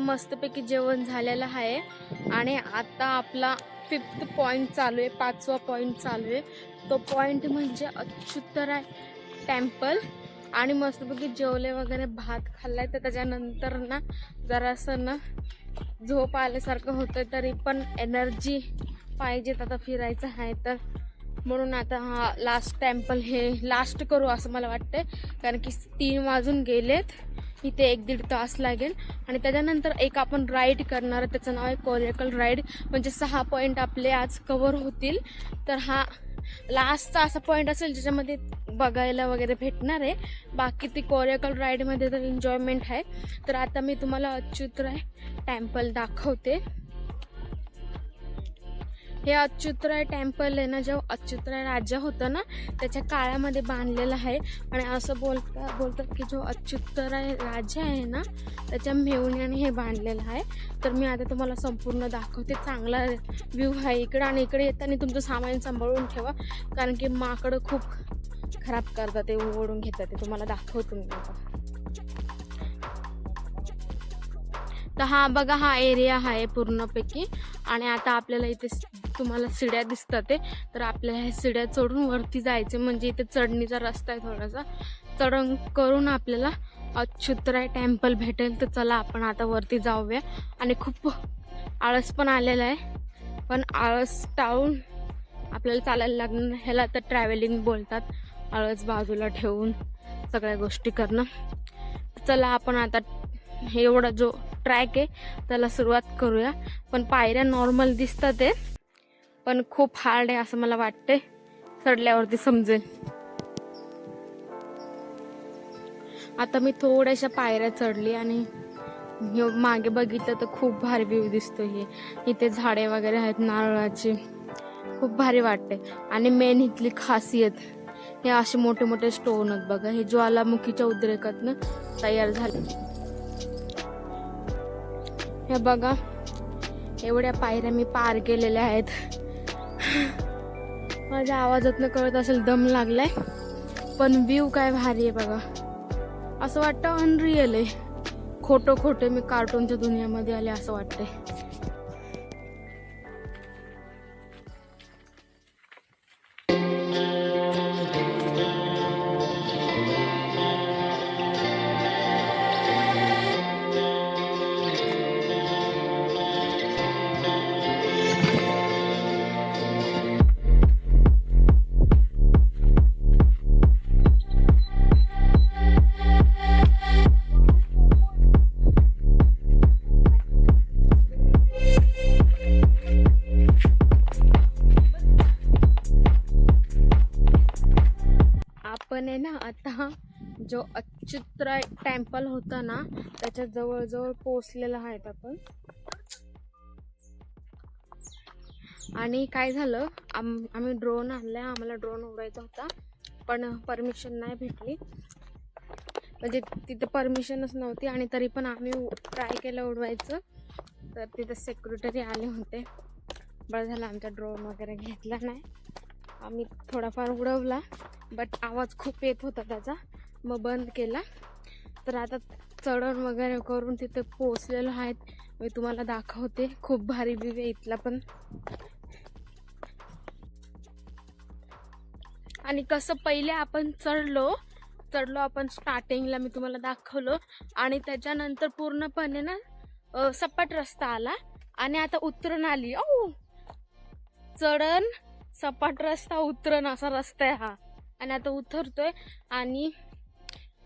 आता मस्तपैकी जेवण झालेलं आहे. आणि आता आपला फिफ्थ पॉईंट चालू आहे पाचवा पॉईंट चालू आहे. तो पॉईंट म्हणजे अच्युतराय टेम्पल आणि मस्तपैकी जेवले वगैरे भात खाल्लाय. तर त्याच्यानंतर ना जरासं ना झोप आल्यासारखं होतं तरी पण एनर्जी पाहिजेत आता फिरायचं आहे तर. म्हणून आता हा लास्ट टेम्पल हे लास्ट करू असं मला वाटतंय. कारण की तीन वाजून गेलेत. इथे एक दीड तास लागेल. आणि त्याच्यानंतर एक आपण राईड करणार त्याचं नाव आहे कोरेकल राईड म्हणजे सहा पॉईंट आपले आज कवर होतील तर हा लास्टचा असा पॉईंट असेल ज्याच्यामध्ये बघायला वगैरे भेटणार आहे. बाकी ती कोरेकल राईडमध्ये तर एन्जॉयमेंट आहे. तर आता मी तुम्हाला अच्युतराय टेम्पल दाखवते. हे अच्युतराय टेम्पल आहे ना जेव्हा अच्युतराय राजा होता ना त्याच्या काळामध्ये बांधलेलं आहे. आणि असं बोलता बोलतात की जो अच्युतराय राजा आहे ना त्याच्या मेवण्याने हे बांधलेलं आहे. तर मी आता तुम्हाला संपूर्ण दाखवते. चांगला व्ह्यू आहे इकडं आणि इकडे येताना तुमचं सामान सांभाळून ठेवा. कारण की माकडं खूप खराब करतात ते ओढून घेतात. ते तुम्हाला दाखवतो मी आता. तर हा बघा हा एरिया आहे पूर्णपैकी. आणि आता आपल्याला इथे तुम्हाला सिड्या दिसतात ते तर आपल्याला ह्या सिड्या चढून वरती जायचे. म्हणजे इथे चढणीचा रस्ता आहे थोडासा. चढण करून आपल्याला अच्युतराय टेम्पल भेटेल. तर चला आपण आता वरती जाऊया. आणि खूप आळस पण आलेला आहे. पण आळस टाळून आपल्याला चालायला लागणार. ह्याला तर ट्रॅव्हलिंग बोलतात. आळस बाजूला ठेवून सगळ्या गोष्टी करणं. चला आपण आता हे एवढा जो ट्रॅक आहे त्याला सुरुवात करूया. पण पायऱ्या नॉर्मल दिसतात आहे पण खूप हार्ड आहे असं मला वाटते चढल्यावरती समजेल. आता मी थोड्याशा पायऱ्या चढली आणि हे मागे बघितलं तर खूप भारी व्ह्यू दिसतो हे. इथे झाडे वगैरे आहेत नारळाची. खूप भारी वाटते आणि मेन इथली खासियत हे असे मोठे मोठे स्टोन आहेत बघा. हे ज्वालामुखीच्या उद्रेकातनं तयार झाले. हे बघा एवढ्या पायऱ्या मी पार केलेल्या आहेत. माझ्या आवाजातनं कळत असेल दम लागलाय पण व्ह्यू काय भारी आहे बघा. असं वाटतं अनरिअल आहे. खोटं खोटे मी कार्टूनच्या दुनियामध्ये आले असं वाटतंय. आपण आहे ना आता जो अच्युतराय टेम्पल होता ना त्याच्या जवळजवळ पोचलेला आहेत आपण. आणि काय झालं आम आम्ही ड्रोन आणलाय आम्हाला ड्रोन उडायचा होता पण परमिशन नाही भेटली. म्हणजे तिथे परमिशनच नव्हती आणि तरी पण आम्ही ट्राय केलं उडवायचं तर तिथे सेक्युरिटरी आले होते. बरं झालं आमचा ड्रोन वगैरे घेतला नाही. आम्ही थोडाफार उडवला बट आवाज खूप येत होता त्याचा. मग बंद केला. तर आता चढण वगैरे करून तिथे पोचलेलो आहेत. मी तुम्हाला दाखवते. खूप भारी व्ह्यू आहे इथला पण. आणि कसं पहिले आपण चढलो चढलो आपण स्टार्टिंगला मी तुम्हाला दाखवलो. आणि त्याच्यानंतर पूर्णपणे ना सपाट रस्ता आला. आणि आता उतरण आली. औ! चढण सपाट रस्ता उतरण असा रस्ता आहे हा. आणि आता उतरतोय आणि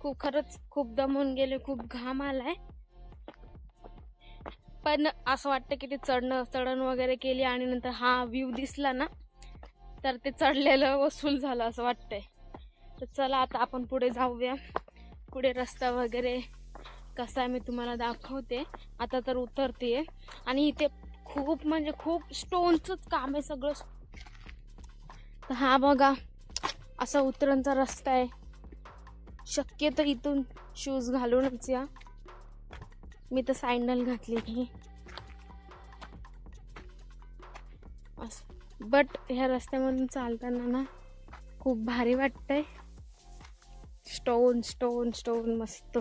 खूप खरंच खूप दमून गेले खूप घाम आलाय. पण असं वाटतं की ते चढणं चढण वगैरे केली आणि नंतर हा व्ह्यू दिसला ना तर ते चढलेलं वसूल झालं असं वाटतंय. तर चला आता आपण पुढे जाऊया. पुढे रस्ता वगैरे कसा आहे मी तुम्हाला दाखवते. आता तर उतरते आणि इथे खूप म्हणजे खूप स्टोनचंच काम आहे सगळं. तर हा बघा असा उतरणचा रस्ता आहे. शक्यतो इथून शूज घालूनच या. मी तर सँडल घातली नाही बट ह्या रस्त्यामधून चालताना ना खूप भारी वाटतंय. स्टोन स्टोन स्टोन मस्त.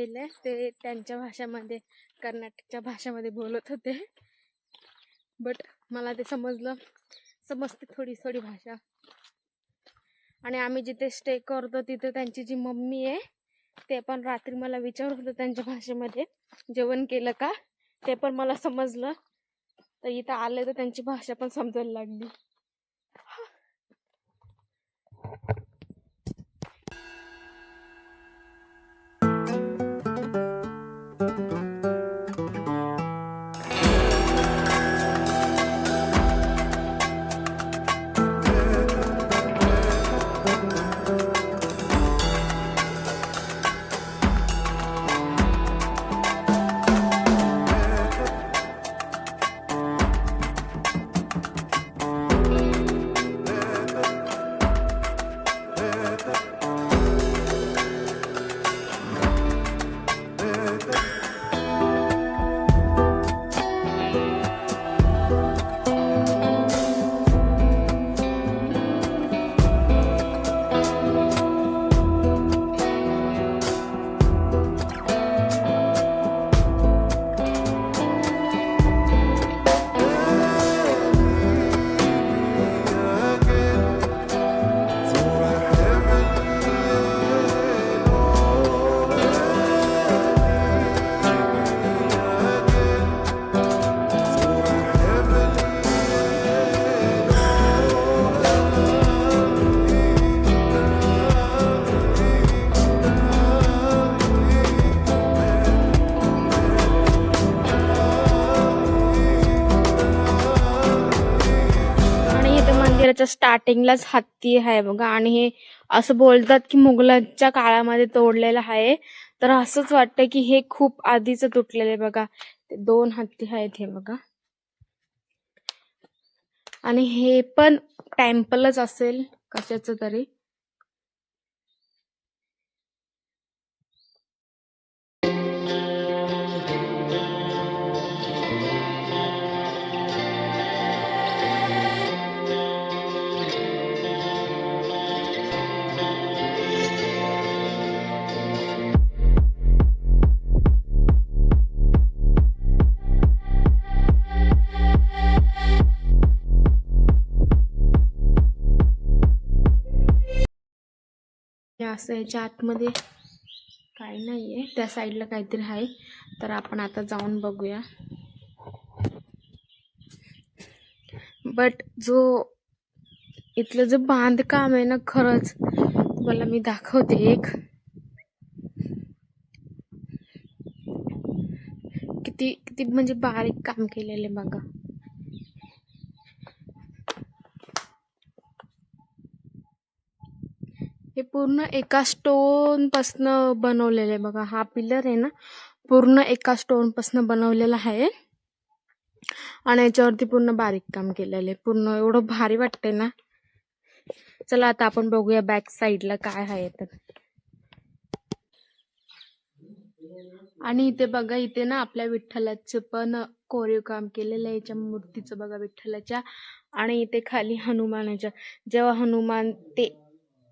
गेले. ते त्यांच्या भाषेमध्ये कर्नाटकच्या भाषेमध्ये बोलत होते. बट मला ते समजलं. समजते थोडी थोडी भाषा. आणि आम्ही जिथे स्टे करतो तिथे त्यांची जी मम्मी आहे ते पण रात्री मला विचारत होतं त्यांच्या भाषेमध्ये जेवण केलं का? ते पण मला समजलं. तर इथं आले तर त्यांची भाषा पण समजायला लागली. स्टार्टिंगलाच हत्ती आहे बघा. आणि हे असं बोलतात की मुघलांच्या काळामध्ये तोडलेलं आहे. तर असंच वाटतं की हे खूप आधीच तुटलेलं आहे बघा. ते दोन हत्ती आहेत हे बघा. आणि हे पण टेम्पलच असेल कशाच तरी. असं याच्या आतमध्ये काही नाहीये. त्या साईडला काहीतरी आहे. तर आपण आता जाऊन बघूया. बट जो इथलं जे बांधकाम आहे ना खरंच तुम्हाला मी दाखवते एक. किती किती म्हणजे बारीक काम केलेलं आहे बघा. हे पूर्ण एका स्टोन पासनं बनवलेलं आहे बघा. हा पिलर आहे ना पूर्ण एका स्टोन पासनं बनवलेला आहे. आणि याच्यावरती पूर्ण बारीक काम केलेलं आहे. पूर्ण एवढं भारी वाटतंय ना. चला आता आपण बघूया बॅक साईडला काय आहे तर. आणि इथे बघा इथे ना आपल्या विठ्ठलाचं पण कोरीव काम केलेलं आहे. याच्या मूर्तीचं बघा विठ्ठलाच्या. आणि इथे खाली हनुमानाच्या. जेव्हा हनुमान ते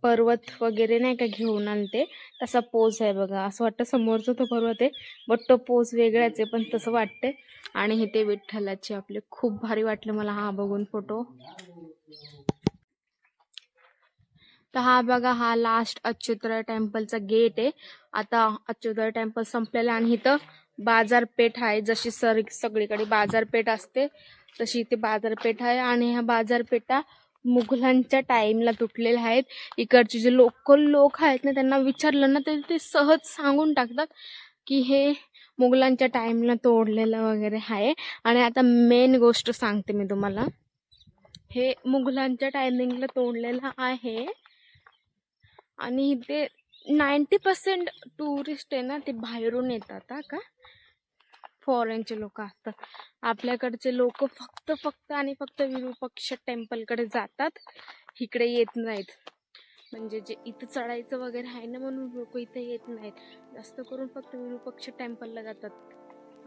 पर्वत वगैरे नाही का घेऊन आणते. तसा पोज आहे बघा. असं वाटतं समोरचा तो पर्वत आहे बट तो पोज वेगळाच आहे पण तसं वाटतंय. आणि हे ते विठ्ठलाचे आपले खूप भारी वाटले मला हा बघून फोटो तर हा बघा हा लास्ट अच्युतराय टेम्पलचा गेट आहे. आता अच्युतराय टेम्पल संपलेलं आणि इथं बाजारपेठ आहे. जशी सर सगळीकडे बाजारपेठ असते तशी इथे बाजारपेठ आहे. आणि ह्या बाजारपेठा मुघलांच्या टाईमला तुटलेले आहेत. इकडचे जे लोकल लोक आहेत ना त्यांना विचारलं ना तर ते सहज सांगून टाकतात की हे मुघलांच्या टाईमला तोडलेलं वगैरे आहे. आणि आता मेन गोष्ट सांगते मी तुम्हाला. हे मुघलांच्या टायमिंगला तोडलेलं आहे. आणि इथे नाईन्टी पर्सेंट टुरिस्ट आहे ना ते बाहेरून येतात का? फॉरेनचे लोक असतात. आपल्याकडचे लोक फक्त फक्त आणि फक्त विरूपक्ष टेम्पलकडे जातात. इकडे येत नाहीत. म्हणजे जे इथं चढायचं वगैरे आहे ना म्हणून लोक इथं येत नाहीत. जास्त करून फक्त विरूपक्ष टेम्पलला जातात.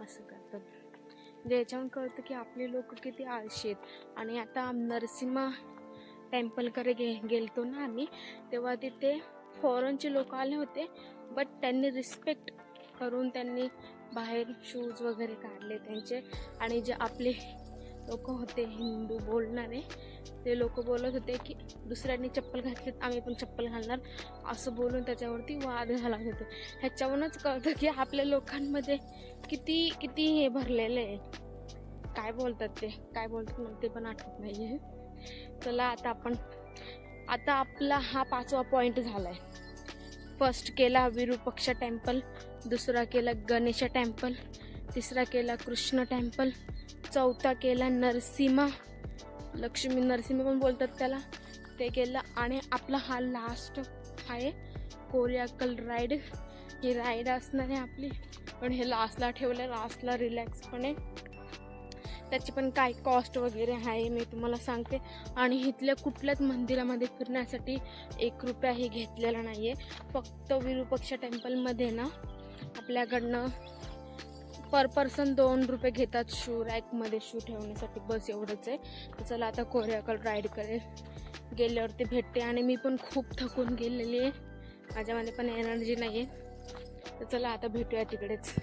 असं करतात. म्हणजे कळतं की आपले लोक किती आळशी आहेत. आणि आता नरसिंहा टेम्पलकडे गे गेलतो ना आम्ही तेव्हा तिथे फॉरेनचे लोक आले होते. बट त्यांनी रिस्पेक्ट करून त्यांनी बाहेर शूज वगैरे काढले त्यांचे. आणि जे आपले लोक होते हिंदू बोलणारे ते लोक बोलत होते की दुसऱ्यांनी चप्पल घातलीत आम्ही पण चप्पल घालणार. असं बोलून त्याच्यावरती वाद झाला होते. ह्याच्यावरूनच कळतं की आपल्या लोकांमध्ये किती किती हे भरलेलं आहे. काय बोलतात ते? काय बोलतात मला ते पण आठवत नाही आहे चला आता आपण आता आपला हा पाचवा पॉईंट झाला आहे फर्स्ट केला विरूपक्ष टेम्पल दुसरा केला गणेश टेम्पल तिसरा केला कृष्ण टेम्पल चौथा केला नरसिंहा लक्ष्मी नरसिंह पण बोलतात त्याला. ते केलं आणि आपला हा लास्ट आहे कोरियाकल राईड ही राईड असणार आहे आपली. पण हे लास्टला ठेवलं लास्टला रिलॅक्सपणे त्याची पण काय कॉस्ट वगैरे आहे मी तुम्हाला सांगते. आणि इथल्या कुठल्याच मंदिरामध्ये फिरण्यासाठी एक रुपयाही घेतलेला नाही आहे फक्त विरूपक्ष टेम्पलमध्ये ना आपल्याकडनं पर पर्सन दोन रुपये घेतात शू रॅकमध्ये शू ठेवण्यासाठी. बस एवढंच आहे. तर चला आता कोरियाकल राईड करेल. गेल्यावरती भेटते आणि मी पण खूप थकून गेलेली आहे. माझ्यामध्ये पण एनर्जी नाही आहे तर चला आता भेटूया तिकडेच.